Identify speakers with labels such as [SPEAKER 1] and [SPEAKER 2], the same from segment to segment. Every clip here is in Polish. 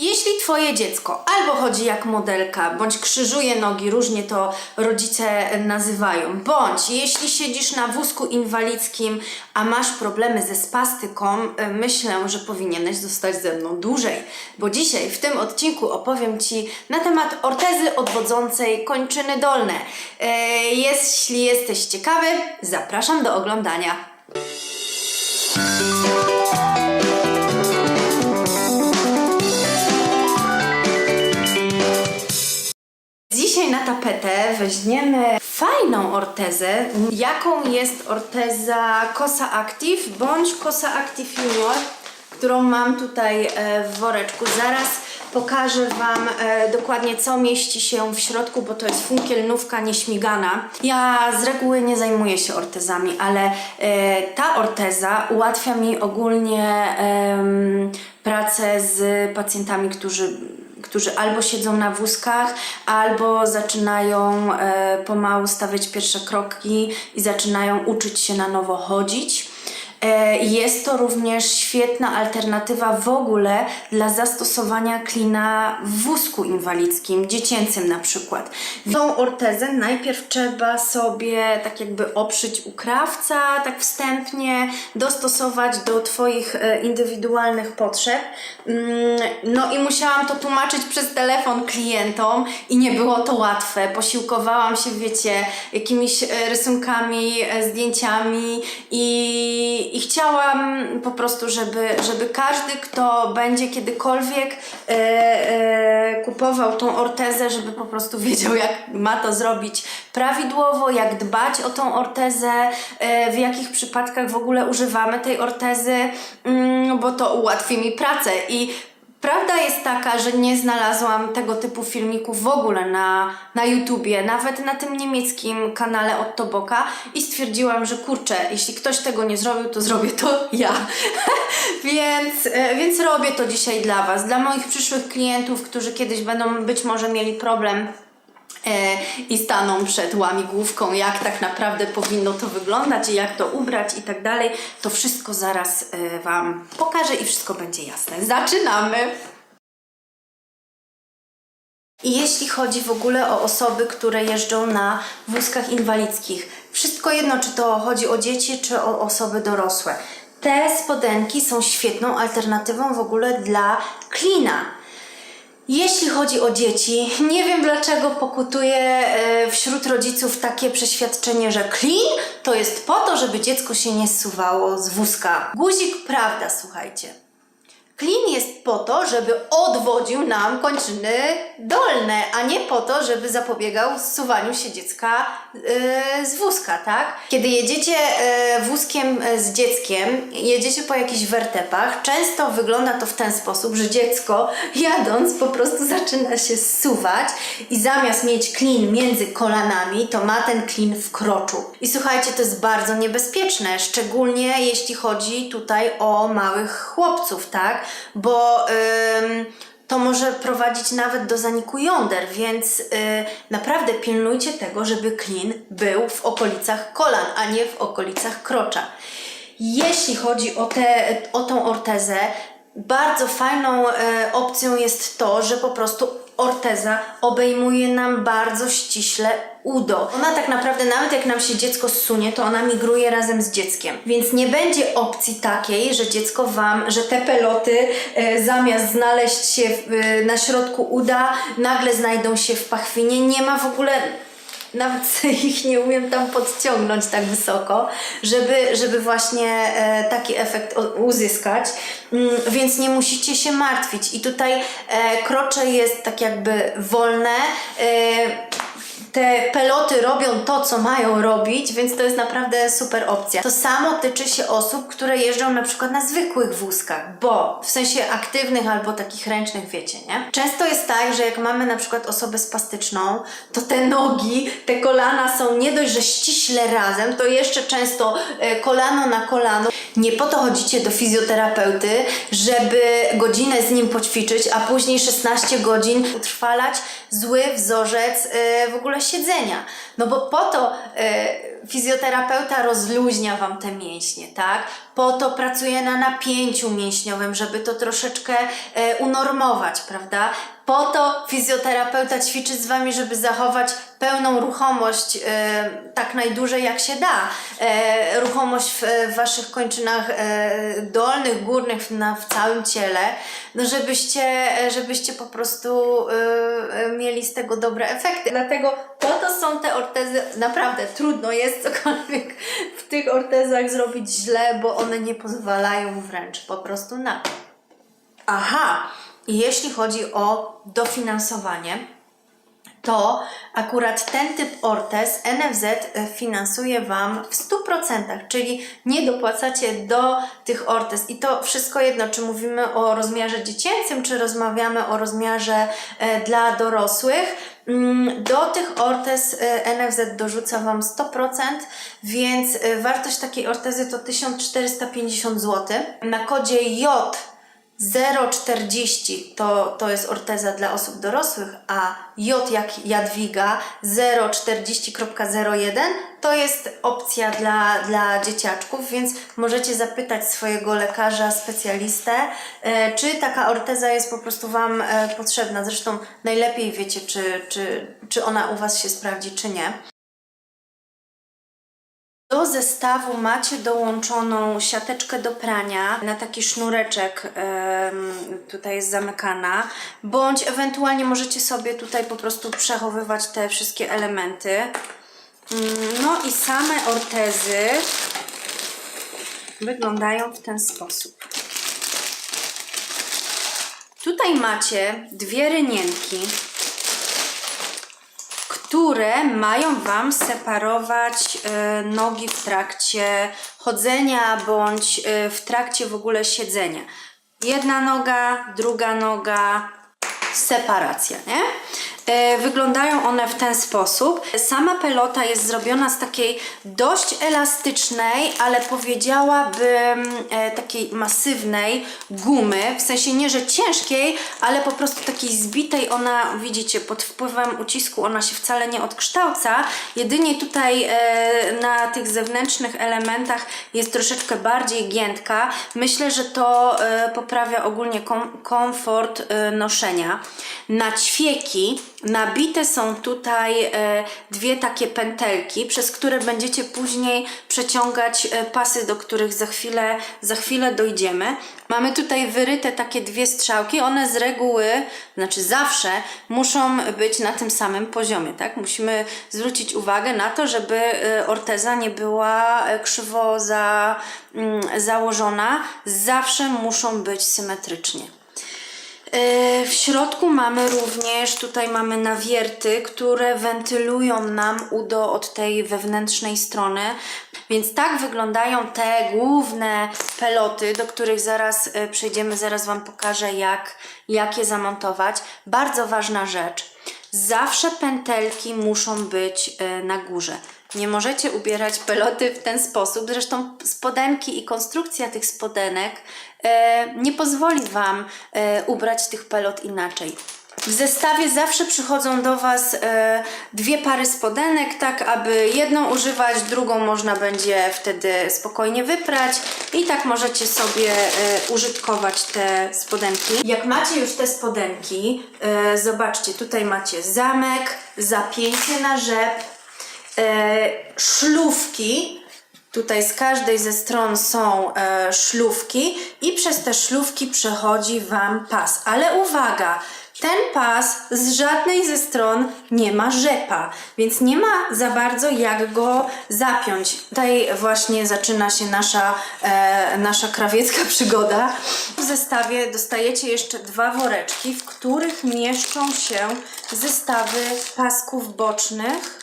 [SPEAKER 1] Jeśli Twoje dziecko albo chodzi jak modelka, bądź krzyżuje nogi, różnie to rodzice nazywają, bądź jeśli siedzisz na wózku inwalidzkim, a masz problemy ze spastyką, y, myślę, że powinieneś zostać ze mną dłużej, bo dzisiaj w tym odcinku opowiem Ci na temat ortezy odwodzącej kończyny dolne. Y, Jeśli jesteś ciekawy, zapraszam do oglądania. Tapetę weźmiemy fajną ortezę, jaką jest orteza Cosa Active bądź Cosa Active Junior, którą mam tutaj e, w woreczku. Zaraz pokażę Wam e, dokładnie co mieści się w środku, bo to jest funkielnówka nieśmigana. Ja z reguły nie zajmuję się ortezami, ale e, ta orteza ułatwia mi ogólnie pracę z pacjentami, którzy którzy albo siedzą na wózkach, albo zaczynają e, pomału stawiać pierwsze kroki i zaczynają uczyć się na nowo chodzić. E, Jest to również świetna alternatywa w ogóle dla zastosowania klina w wózku inwalidzkim, dziecięcym na przykład. Tą ortezę najpierw trzeba sobie tak jakby oprzyć u krawca, tak wstępnie, dostosować do Twoich e, indywidualnych potrzeb. Mm, No i musiałam to tłumaczyć przez telefon klientom i nie było to łatwe. Posiłkowałam się, wiecie, jakimiś e, rysunkami, zdjęciami i, i chciałam po prostu, żeby, żeby każdy, kto będzie kiedykolwiek e, e, kupował tą ortezę, żeby po prostu wiedział, jak ma to zrobić prawidłowo, jak dbać o tą ortezę, e, w jakich przypadkach w ogóle używamy tej ortezy, mm, bo to ułatwi mi pracę. I Prawda jest taka, że nie znalazłam tego typu filmików w ogóle na, na YouTubie, nawet na tym niemieckim kanale od Toboka i stwierdziłam, że kurczę, jeśli ktoś tego nie zrobił, to zrobię to ja. więc, e, więc robię to dzisiaj dla Was, dla moich przyszłych klientów, którzy kiedyś będą być może mieli problem i staną przed łamigłówką, jak tak naprawdę powinno to wyglądać i jak to ubrać i tak dalej, to wszystko zaraz e, Wam pokażę i wszystko będzie jasne. Zaczynamy! I jeśli chodzi w ogóle o osoby, które jeżdżą na wózkach inwalidzkich, wszystko jedno, czy to chodzi o dzieci, czy o osoby dorosłe. Te spodenki są świetną alternatywą w ogóle dla klina. Jeśli chodzi o dzieci, nie wiem dlaczego pokutuje e, wśród rodziców takie przeświadczenie, że klin to jest po to, żeby dziecko się nie zsuwało z wózka. Guzik, prawda, słuchajcie. Klin jest po to, żeby odwodził nam kończyny dolne, a nie po to, żeby zapobiegał zsuwaniu się dziecka yy, z wózka, tak? Kiedy jedziecie yy, wózkiem yy, z dzieckiem, jedziecie po jakichś wertepach, często wygląda to w ten sposób, że dziecko jadąc po prostu zaczyna się zsuwać i zamiast mieć klin między kolanami, to ma ten klin w kroczu. I słuchajcie, to jest bardzo niebezpieczne, szczególnie jeśli chodzi tutaj o małych chłopców, tak? Bo to może prowadzić nawet do zaniku jąder, więc y, naprawdę pilnujcie tego, żeby klin był w okolicach kolan, a nie w okolicach krocza. Jeśli chodzi o, te, o tą ortezę, bardzo fajną e, opcją jest to, że po prostu orteza obejmuje nam bardzo ściśle udo. Ona tak naprawdę, nawet jak nam się dziecko zsunie, to ona migruje razem z dzieckiem. Więc nie będzie opcji takiej, że dziecko Wam, że te peloty e, zamiast znaleźć się w, e, na środku uda, nagle znajdą się w pachwinie. Nie ma w ogóle nawet ich nie umiem tam podciągnąć tak wysoko, żeby, żeby właśnie e, taki efekt uzyskać. Mm, więc nie musicie się martwić. I tutaj e, krocze jest tak jakby wolne. Te peloty robią to, co mają robić, więc to jest naprawdę super opcja. To samo tyczy się osób, które jeżdżą na przykład na zwykłych wózkach, bo w sensie aktywnych albo takich ręcznych, wiecie, nie? Często jest tak, że jak mamy na przykład osobę spastyczną, to te nogi, te kolana są nie dość, że ściśle razem, to jeszcze często e, kolano na kolano. Nie po to chodzicie do fizjoterapeuty, żeby godzinę z nim poćwiczyć, a później 16 godzin utrwalać zły wzorzec e, w ogóle siedzenia. No bo po to e, fizjoterapeuta rozluźnia Wam te mięśnie, tak? po to pracuje na napięciu mięśniowym, żeby to troszeczkę e, unormować, prawda? Po to fizjoterapeuta ćwiczy z Wami, żeby zachować pełną ruchomość e, tak najdłużej jak się da. E, ruchomość w, w Waszych kończynach e, dolnych, górnych, na, w całym ciele, no żebyście, żebyście po prostu e, e, mieli z tego dobre efekty. Dlatego po to są te ortezy, naprawdę trudno jest cokolwiek w tych ortezach zrobić źle, bo one nie pozwalają wręcz po prostu na to. Aha, jeśli chodzi o dofinansowanie, to akurat ten typ ortez NFZ e, finansuje Wam w 100%, czyli nie dopłacacie do tych ortez. I to wszystko jedno, czy mówimy o rozmiarze dziecięcym, czy rozmawiamy o rozmiarze e, dla dorosłych. Mm, Do tych ortez e, NFZ dorzuca Wam 100%, więc wartość takiej ortezy to 1450 zł. Na kodzie J 0,40 to, to jest orteza dla osób dorosłych, a J jak Jadwiga 0,40.01 to jest opcja dla, dla dzieciaczków, więc możecie zapytać swojego lekarza, specjalistę, e, czy taka orteza jest po prostu Wam e, potrzebna. Zresztą najlepiej wiecie, czy, czy, czy ona u Was się sprawdzi, czy nie. Do zestawu macie dołączoną siateczkę do prania na taki sznureczek, tutaj jest zamykana, bądź ewentualnie możecie sobie tutaj po prostu przechowywać te wszystkie elementy. Mm, No i same ortezy wyglądają w ten sposób. Tutaj macie dwie rynienki które mają Wam separować e, nogi w trakcie chodzenia bądź e, w trakcie w ogóle siedzenia. Jedna noga, druga noga, separacja, nie? E, Wyglądają one w ten sposób. Sama pelota jest zrobiona z takiej dość elastycznej, ale powiedziałabym e, takiej masywnej gumy, w sensie nie, że ciężkiej, ale po prostu takiej zbitej. Ona, widzicie, pod wpływem ucisku ona się wcale nie odkształca. Jedynie tutaj e, na tych zewnętrznych elementach jest troszeczkę bardziej giętka. Myślę, że to poprawia ogólnie kom komfort noszenia. Na ćwieki nabite są tutaj e, dwie takie pętelki, przez które będziecie później przeciągać e, pasy, do których za chwilę, za chwilę dojdziemy. Mamy tutaj wyryte takie dwie strzałki, one z reguły, znaczy zawsze muszą być na tym samym poziomie, tak? Musimy zwrócić uwagę na to, żeby e, orteza nie była krzywo za, mm, założona. Zawsze muszą być symetrycznie. Yy, W środku mamy również, tutaj mamy nawierty, które wentylują nam udo od tej wewnętrznej strony. Więc tak wyglądają te główne peloty, do których zaraz yy, przejdziemy, zaraz Wam pokażę jak, jak je zamontować. Bardzo ważna rzecz. Zawsze pętelki muszą być yy, na górze. Nie możecie ubierać peloty w ten sposób. Zresztą spodenki i konstrukcja tych spodenek e, nie pozwoli Wam e, ubrać tych pelot inaczej. W zestawie zawsze przychodzą do Was e, dwie pary spodenek, tak aby jedną używać, drugą można będzie wtedy spokojnie wyprać i tak możecie sobie e, użytkować te spodenki. Jak macie już te spodenki, e, zobaczcie, tutaj macie zamek, zapięcie na rzep, e, szlówki. Tutaj z każdej ze stron są e, szlówki i przez te szlówki przechodzi Wam pas. Ale uwaga, ten pas z żadnej ze stron nie ma rzepa, więc nie ma za bardzo jak go zapiąć. Tutaj właśnie zaczyna się nasza, e, nasza krawiecka przygoda. W zestawie dostajecie jeszcze dwa woreczki, w których mieszczą się zestawy pasków bocznych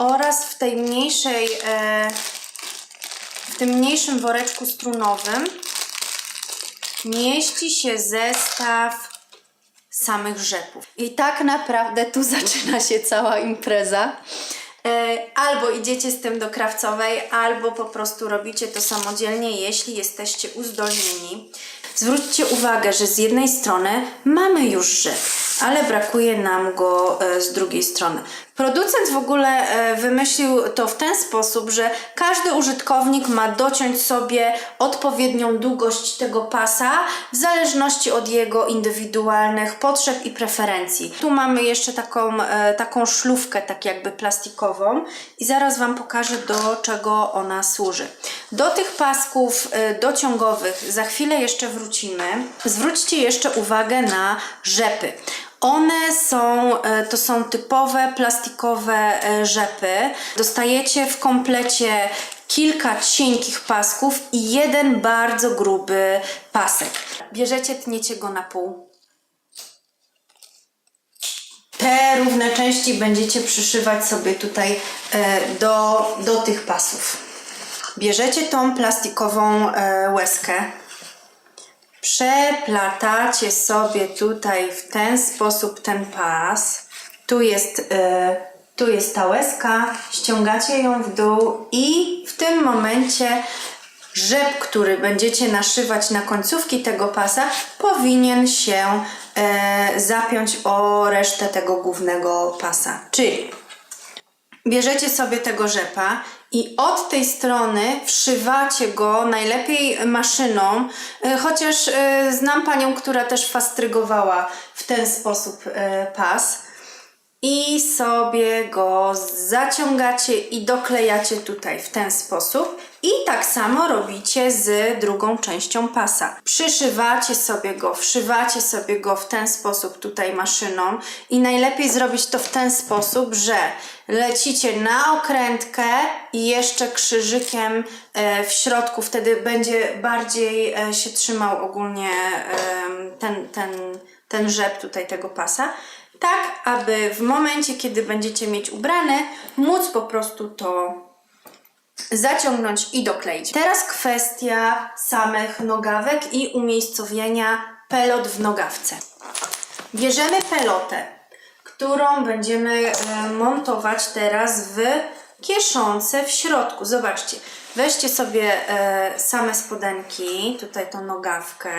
[SPEAKER 1] oraz w tej mniejszej, e, w tym mniejszym woreczku strunowym mieści się zestaw samych rzepów. I tak naprawdę tu zaczyna się cała impreza. E, Albo idziecie z tym do krawcowej, albo po prostu robicie to samodzielnie, jeśli jesteście uzdolnieni. Zwróćcie uwagę, że z jednej strony mamy już rzep, ale brakuje nam go e, z drugiej strony. Producent w ogóle e, wymyślił to w ten sposób, że każdy użytkownik ma dociąć sobie odpowiednią długość tego pasa w zależności od jego indywidualnych potrzeb i preferencji. Tu mamy jeszcze taką, e, taką szlufkę, tak jakby plastikową i zaraz Wam pokażę do czego ona służy. Do tych pasków dociągowych za chwilę jeszcze wrócimy. Zwróćcie jeszcze uwagę na rzepy. One są, e, to są typowe plastikowe e, rzepy. Dostajecie w komplecie kilka cienkich pasków i jeden bardzo gruby pasek. Bierzecie, tniecie go na pół. Te równe części będziecie przyszywać sobie tutaj e, do, do tych pasów. Bierzecie tą plastikową łezkę, Przeplatacie sobie tutaj w ten sposób ten pas. Tu jest, e, tu jest ta łezka, ściągacie ją w dół i w tym momencie rzep, który będziecie naszywać na końcówki tego pasa, powinien się e, zapiąć o resztę tego głównego pasa. Czyli bierzecie sobie tego rzepa i od tej strony wszywacie go najlepiej maszyną, e, chociaż e, znam panią, która też fastrygowała w ten sposób e, pas. I sobie go zaciągacie i doklejacie tutaj w ten sposób. I tak samo robicie z drugą częścią pasa. Przyszywacie sobie go, wszywacie sobie go w ten sposób tutaj maszyną i najlepiej zrobić to w ten sposób, że lecicie na okrętkę i jeszcze krzyżykiem e, w środku, wtedy będzie bardziej e, się trzymał ogólnie ten, ten, ten rzep tutaj tego pasa tak aby w momencie, kiedy będziecie mieć ubrane, móc po prostu to zaciągnąć i dokleić. Teraz kwestia samych nogawek i umiejscowienia pelot w nogawce. Bierzemy pelotę, którą będziemy e, montować teraz w kieszonce w środku. Zobaczcie, weźcie sobie e, same spodenki, tutaj tą nogawkę,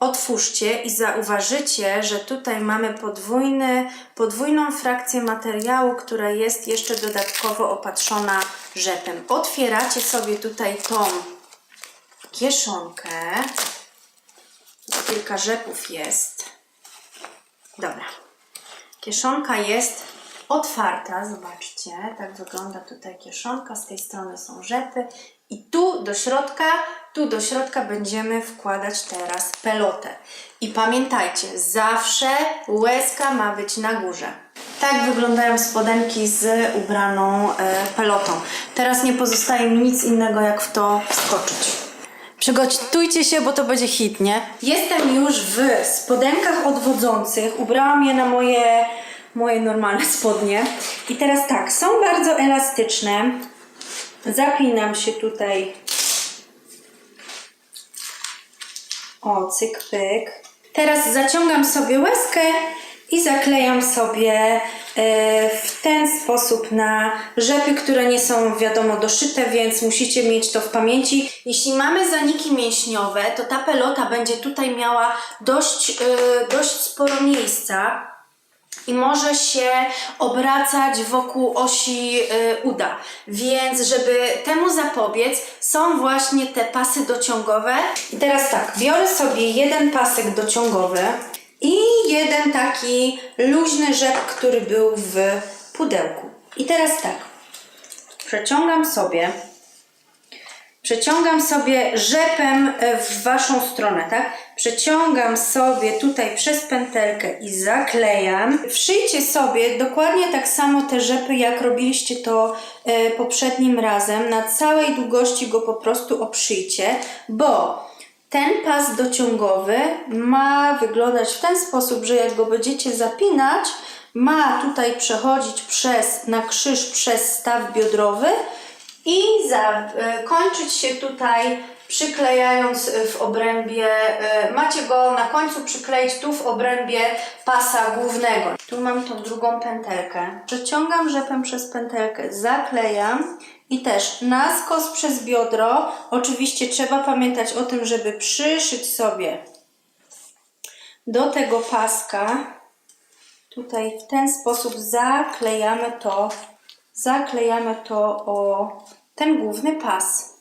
[SPEAKER 1] otwórzcie i zauważycie, że tutaj mamy podwójny, podwójną frakcję materiału, która jest jeszcze dodatkowo opatrzona rzepem. Otwieracie sobie tutaj tą kieszonkę. Kilka rzepów jest. Dobra. Kieszonka jest otwarta, zobaczcie, tak wygląda tutaj kieszonka, z tej strony są rzepy i tu do środka, tu do środka będziemy wkładać teraz pelotę. I pamiętajcie, zawsze łezka ma być na górze. Tak wyglądają spodenki z ubraną e, pelotą. Teraz nie pozostaje mi nic innego jak w to wskoczyć. Przygotujcie się, bo to będzie hit, nie? Jestem już w spodenkach odwodzących. Ubrałam je na moje, moje normalne spodnie. I teraz tak, są bardzo elastyczne. Zapinam się tutaj. O, cyk, pyk. Teraz zaciągam sobie łezkę i zaklejam sobie e, w ten sposób na rzepy, które nie są wiadomo doszyte, więc musicie mieć to w pamięci. Jeśli mamy zaniki mięśniowe, to ta pelota będzie tutaj miała dość, e, dość sporo miejsca i może się obracać wokół osi y, uda. Więc, żeby temu zapobiec, są właśnie te pasy dociągowe. I teraz tak, biorę sobie jeden pasek dociągowy i jeden taki luźny rzep, który był w pudełku. I teraz tak, przeciągam sobie Przeciągam sobie rzepem e, w waszą stronę, tak? Przeciągam sobie tutaj przez pętelkę i zaklejam. Wszyjcie sobie dokładnie tak samo te rzepy, jak robiliście to e, poprzednim razem. Na całej długości go po prostu oprzyjcie, bo ten pas dociągowy ma wyglądać w ten sposób, że jak go będziecie zapinać, ma tutaj przechodzić przez, na krzyż przez staw biodrowy, i zakończyć się tutaj przyklejając w obrębie, e, macie go na końcu przykleić tu w obrębie pasa głównego. Tu mam tą drugą pętelkę. Przeciągam rzepem przez pętelkę, zaklejam i też na skos przez biodro. Oczywiście trzeba pamiętać o tym, żeby przyszyć sobie do tego paska tutaj w ten sposób zaklejamy to, zaklejamy to o ten główny pas.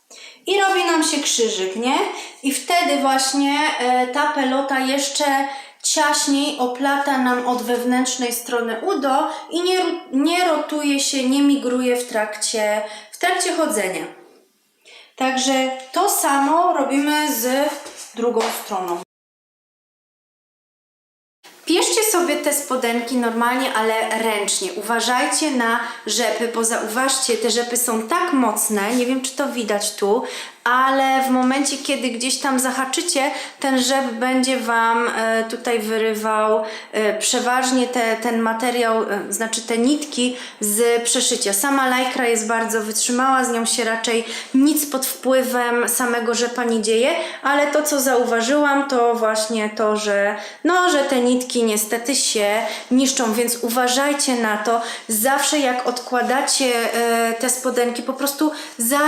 [SPEAKER 1] I robi nam się krzyżyk, nie? I wtedy właśnie e, ta pelota jeszcze ciaśniej oplata nam od wewnętrznej strony udo i nie, nie rotuje się, nie migruje w trakcie, w trakcie chodzenia. Także to samo robimy z drugą stroną. Sobie te spodenki normalnie, ale ręcznie. Uważajcie na rzepy, bo zauważcie, te rzepy są tak mocne, nie wiem czy to widać tu, ale w momencie, kiedy gdzieś tam zahaczycie, ten rzep będzie Wam e, tutaj wyrywał e, przeważnie te, ten materiał, e, znaczy te nitki z przeszycia. Sama lajkra jest bardzo wytrzymała, z nią się raczej nic pod wpływem samego rzepa nie dzieje, ale to co zauważyłam to właśnie to, że no, że te nitki niestety się niszczą, więc uważajcie na to. Zawsze jak odkładacie te spodenki, po prostu za,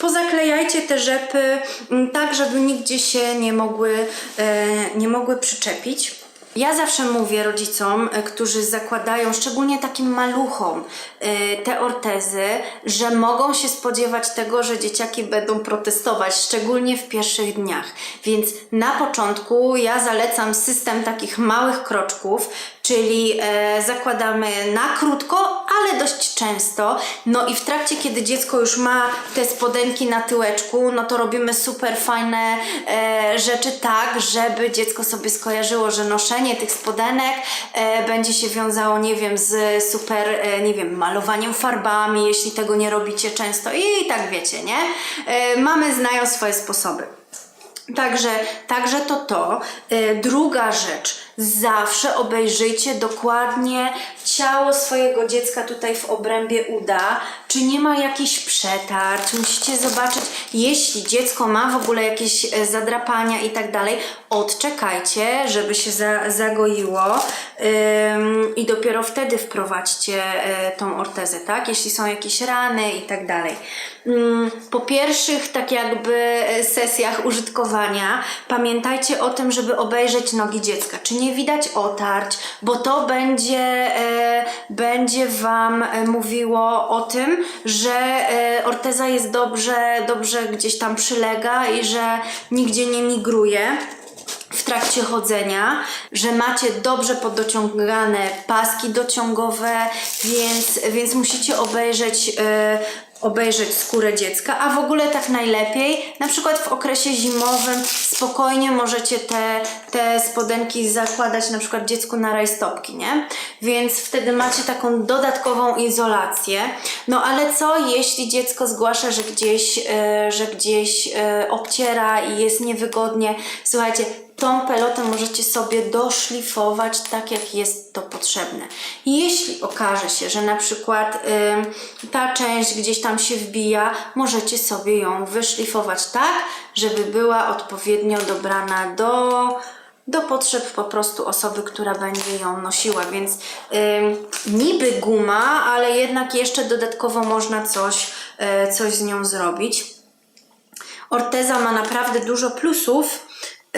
[SPEAKER 1] pozaklejajcie te rzepy m, tak, żeby nigdzie się nie mogły, e, nie mogły przyczepić. Ja zawsze mówię rodzicom, e, którzy zakładają, szczególnie takim maluchom, e, te ortezy, że mogą się spodziewać tego, że dzieciaki będą protestować, szczególnie w pierwszych dniach. Więc na początku ja zalecam system takich małych kroczków, czyli e, zakładamy na krótko, ale dość często. No i w trakcie, kiedy dziecko już ma te spodenki na tyłeczku, no to robimy super fajne rzeczy tak, żeby dziecko sobie skojarzyło, że noszenie tych spodenek e, będzie się wiązało, nie wiem, z super, e, nie wiem, malowaniem farbami, jeśli tego nie robicie często i tak wiecie, nie? E, mamy znają swoje sposoby. Także, także to to. E, druga rzecz. Zawsze obejrzyjcie dokładnie ciało swojego dziecka tutaj w obrębie uda. Czy nie ma jakichś przetarć? Musicie zobaczyć, jeśli dziecko ma w ogóle jakieś e, zadrapania i tak dalej, odczekajcie, żeby się za, zagoiło ym, i dopiero wtedy wprowadźcie e, tą ortezę, tak? Jeśli są jakieś rany i tak dalej. Ym, Po pierwszych, tak jakby e, sesjach użytkowania, pamiętajcie o tym, żeby obejrzeć nogi dziecka. Czy nie widać otarć, bo to będzie, e, będzie Wam e, mówiło o tym, że e, orteza jest dobrze, dobrze gdzieś tam przylega i że nigdzie nie migruje w trakcie chodzenia, że macie dobrze podociągane paski dociągowe, więc, więc musicie obejrzeć, e, obejrzeć skórę dziecka, a w ogóle tak najlepiej, na przykład w okresie zimowym spokojnie możecie te, te spodenki zakładać na przykład dziecku na rajstopki, nie? Więc wtedy macie taką dodatkową izolację. No ale co jeśli dziecko zgłasza, że gdzieś, e, że gdzieś e, obciera i jest niewygodnie? Słuchajcie, tą pelotę możecie sobie doszlifować tak, jak jest to potrzebne. Jeśli okaże się, że na przykład ta część gdzieś tam się wbija, możecie sobie ją wyszlifować tak, żeby była odpowiednio dobrana do, do potrzeb po prostu osoby, która będzie ją nosiła, więc niby guma, ale jednak jeszcze dodatkowo można coś, y, coś z nią zrobić. Orteza ma naprawdę dużo plusów.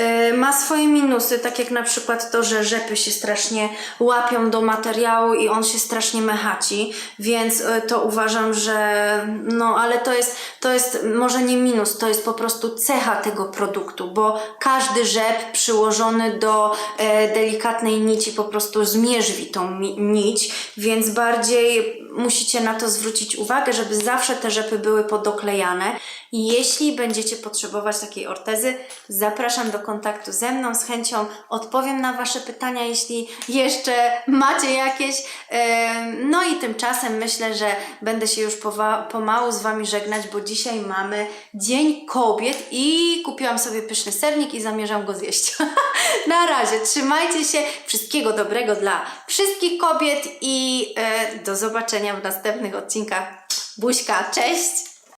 [SPEAKER 1] Yy, Ma swoje minusy, tak jak na przykład to, że rzepy się strasznie łapią do materiału i on się strasznie mechaci, więc yy, to uważam, że no ale to jest, to jest może nie minus, to jest po prostu cecha tego produktu, bo każdy rzep przyłożony do e, delikatnej nici po prostu zmierzwi tą nić, więc bardziej musicie na to zwrócić uwagę, żeby zawsze te rzepy były podoklejane. Jeśli będziecie potrzebować takiej ortezy, zapraszam do kontaktu ze mną. Z chęcią odpowiem na Wasze pytania, jeśli jeszcze macie jakieś. No i tymczasem myślę, że będę się już pomału z Wami żegnać, bo dzisiaj mamy Dzień Kobiet i kupiłam sobie pyszny sernik i zamierzam go zjeść. na razie, trzymajcie się. Wszystkiego dobrego dla wszystkich kobiet i e, do zobaczenia w następnych odcinkach. Buźka, cześć!